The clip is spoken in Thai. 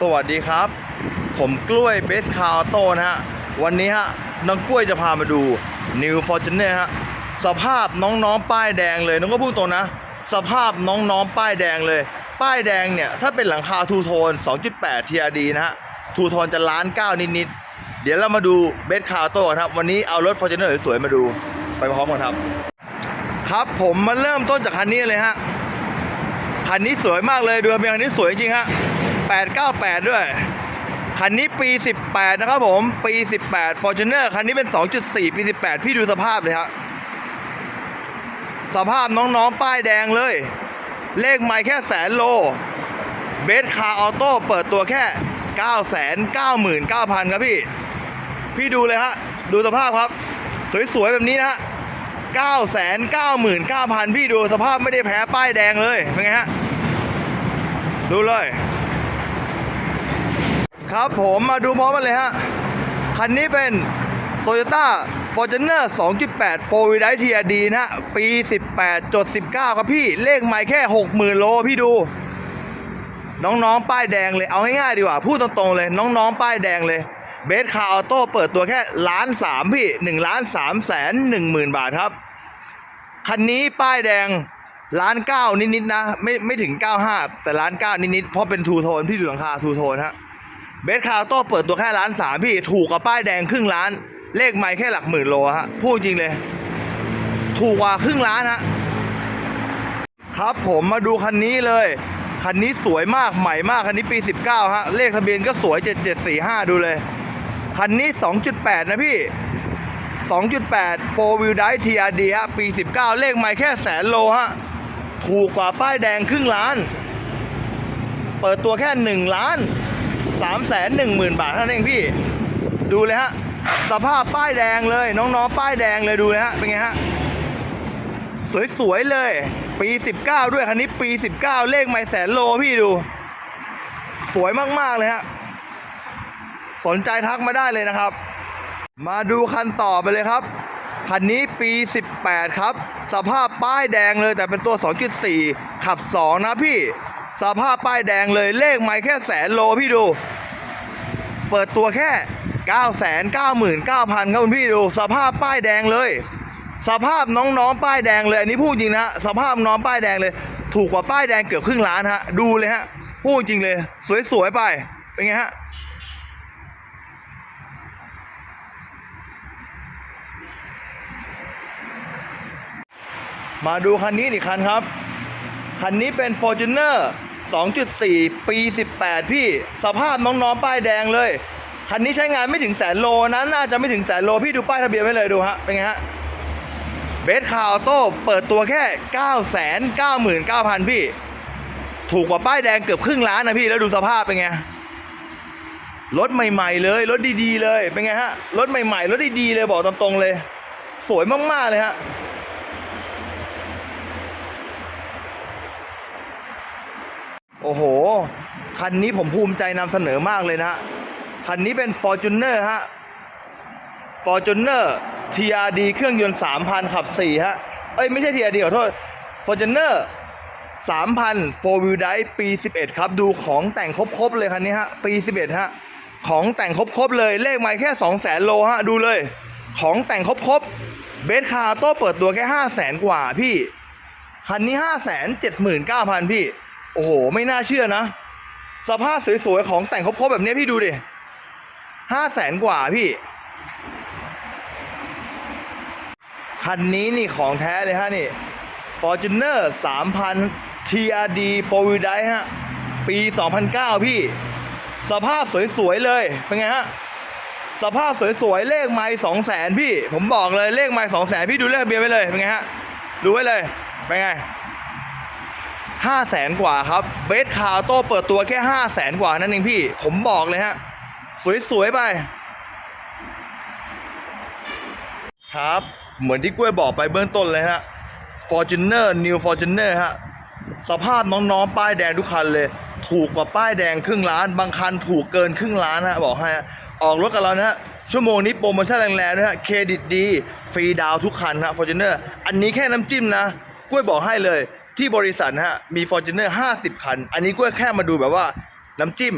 สวัสดีครับ ผมกล้วยเบสคาร์โตนะฮะ วันนี้ฮะน้องกล้วยจะพามาดู New Fortuner ฮะ สภาพน้องๆ ป้ายแดงเลย น้องก็พูดตรงนะ สภาพน้องๆ ป้ายแดงเลย ป้ายแดงเนี่ย ถ้าเป็นหลังคาทูโทน 2.8 TRD นะฮะ ทูโทนจะล้านเก้านิดๆ เดี๋ยวเรามาดูเบสคาร์โตนครับ วันนี้เอารถ Fortuner สวยๆมาดูไปพร้อมกันครับ ครับผมมาเริ่มต้นจากคันนี้เลยฮะคันนี้สวยมากเลยดูทะเบียนคันนี้สวยจริงฮะ 898 ด้วย คันนี้ปี 18 นะครับผม ปี 18 Fortuner คันนี้เป็น 2.4 ปี 18 พี่ดูสภาพเลยฮะสภาพน้องๆ ป้ายแดงเลย เลขไม่แค่แสนโล เบสคาร์ออโต้เปิดตัวแค่ 999,000 ครับพี่ พี่ดูเลยฮะ ดูสภาพครับ สวย ๆ แบบนี้นะฮะ 999,000 พี่ดูสภาพไม่ได้แพ้ป้ายแดงเลย เป็นไงฮะ ดูเลย ครับผมมาดูพร้อมกันเลยฮะ คันนี้เป็น Toyota Fortuner 2.8 4 wheel drive TRD นะฮะปี 18จด19 ครับพี่ เลขไม่แค่ 60,000 โลพี่ดู น้องๆ ป้ายแดงเลย เอาง่ายๆดีกว่า พูดตรงๆเลย น้องๆ ป้ายแดงเลย เบสคาร์ออโต้เปิดตัวแค่ล้านสามพี่1ล้าน3แสน1หมื่นบาทครับ คันนี้ป้ายแดงล้านเก้านิดๆนะ ไม่ไม่ถึง95แต่ล้านเก้านิดๆเพราะเป็นทูโทนพี่ดูหลังคาทูโทนฮะ เบสคาร์โต้เปิดตัวแค่ล้านสามพี่ ถูกกับป้ายแดงครึ่งล้าน เลขไม่แค่หลักหมื่นโลฮะ พูดจริงเลย ถูกกว่าครึ่งล้านฮะ ครับผมมาดูคันนี้เลย คันนี้สวยมากใหม่มาก คันนี้ปี 19 ฮะ เลขทะเบียนก็สวย 7745 ดูเลย คันนี้ 2.8 นะพี่ 2.8 4 wheel drive TRD ฮะ ปี 19 เลขไม่แค่แสนโลฮะ ถูกกว่าป้ายแดงครึ่งล้าน เปิดตัวแค่ 1 ล้าน 3แสน1หมื่นบาทเท่านั้นเองพี่ ดูเลยฮะ สภาพป้ายแดงเลยน้องๆป้ายแดงเลยดูเลยฮะ เป็นไงฮะ สวยๆเลย ปี 19 ด้วยคันนี้ปี 19 เลขไม่แสนโลพี่ดู สวยมากๆเลยฮะ สนใจทักมาได้เลยนะครับ มาดูคันต่อไปเลยครับคันนี้ปี 18 ครับ สภาพป้ายแดงเลยแต่เป็นตัว 2.4 ขับ 2 นะพี่ สภาพป้ายแดงเลยเลขไม่แค่แสนโลพี่ดู เปิดตัวแค่ 999,000ครับคุณพี่ดู สภาพป้ายแดงเลย สภาพน้องๆป้ายแดงเลยอันนี้พูดจริงนะฮะสภาพน้องป้ายแดงเลย ถูกกว่าป้ายแดงเกือบครึ่งล้านฮะดูเลยฮะพูดจริงเลย สวยๆไปเป็นไงฮะมาดูคันนี้อีกคันครับ คันนี้เป็น Fortuner 2.4 ปี 18 พี่ สภาพน้องๆป้ายแดงเลย คันนี้ใช้งานไม่ถึงแสนโลนะน่าจะไม่ถึงแสนโล พี่ดูป้ายทะเบียนไว้เลยดูฮะ เป็นไงฮะ เบสคาร์ออโต้เปิดตัวแค่ 999,000 พี่ ถูกกว่าป้ายแดงเกือบครึ่งล้านนะพี่ แล้วดูสภาพเป็นไง รถใหม่ๆเลย รถดีๆเลย เป็นไงฮะ รถใหม่ๆ รถดีๆเลยบอกตรงๆเลย สวยมากๆเลยฮะ โอ้โห คันนี้ผมภูมิใจนำเสนอมากเลยนะฮะ คันนี้เป็น Fortuner ฮะ Fortuner TRD เครื่องยนต์ 3,000 ขับ 4 ฮะ เอ้ย ไม่ใช่ TRD ขอโทษ Fortuner 3,000 4 wheel drive ปี 11 ครับ ดูของแต่งครบ ๆ เลยคันนี้ฮะ ปี 11 ฮะ ของแต่งครบ ๆ เลย เลขไม่แค่ 200,000 โลฮะ ดูเลย ของแต่งครบ ๆ เบสคาร์โต้เปิดตัวแค่ 500,000 กว่าพี่ คันนี้ 579,000 พี่ โอ้โห ไม่น่าเชื่อนะ สภาพสวยๆ ของแต่งครบๆแบบนี้พี่ดูดิ500,000กว่าพี่ คันนี้นี่ของแท้เลยฮะนี่ Fortuner 3,000 TRD 4 wheel drive ฮะ ปี 2009 พี่ สภาพสวยๆ เลย เป็นไงฮะ สภาพสวยๆ เลขไม้2 0 0 0 0พี่ ผมบอกเลยเลขไม้2 0 0 0 0พี่ดูเลขเบียนไว้เลย เป็นไงฮะ ดูไว้เลย เป็นไง ห้าแสนกว่าครับเบสคาร์โต้เปิดตัวแค่ห้าแสนกว่านั่นเองพี่ ผมบอกเลยฮะ สวย ๆ ไป ครับ เหมือนที่กล้วยบอกไปเบื้องต้นเลยฮะ Fortuner New Fortuner ฮะ สภาพน้อง ๆ ป้ายแดงทุกคันเลย ถูกกว่าป้ายแดงครึ่งล้าน บางคันถูกเกินครึ่งล้านฮะ บอกให้ฮะออกรถกับเรานะฮะ ชั่วโมงนี้โปรโมชั่นแรงๆนะฮะ เครดิตดี ฟรีดาวทุกคันฮะ Fortuner อันนี้แค่น้ำจิ้มนะกล้วยบอกให้เลย ที่บริษัทนะฮะมีฟอร์จูเนอร์ห้าสิบคัน อันนี้ก็แค่มาดูแบบว่าน้ำจิ้ม